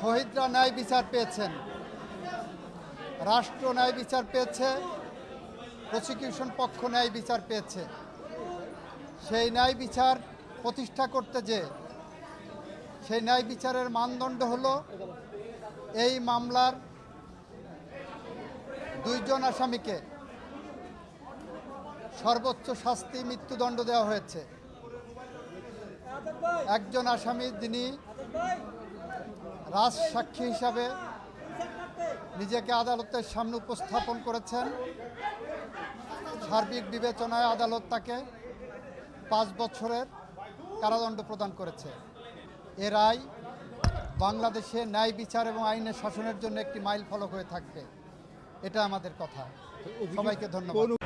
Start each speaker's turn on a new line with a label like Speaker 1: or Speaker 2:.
Speaker 1: শহীদরা ন্যায় বিচার পেয়েছেন, রাষ্ট্র ন্যায় বিচার পেয়েছে প্রসিকিউশন পক্ষ ন্যায় বিচার পেয়েছে। সেই ন্যায় বিচার প্রতিষ্ঠা করতে যে, সেই ন্যায় বিচারের মানদণ্ড হলো, এই মামলার দুইজন আসামিকে সর্বোচ্চ শাস্তি মৃত্যুদণ্ড দেওয়া হয়েছে। একজন আসামি, যিনি রাজ সাক্ষী হিসাবে নিজেকে আদালতের সামনে উপস্থাপন করেছেন। সার্বিক বিবেচনায় আদালত তাকে পাঁচ বছরের কারাদণ্ড প্রদান করেছে। এ রায় বাংলাদেশে ন্যায় বিচার এবং আইনের শাসনের জন্য একটি মাইল ফলক হয়ে থাকবে। এটা আমাদের কথা। সবাইকে ধন্যবাদ।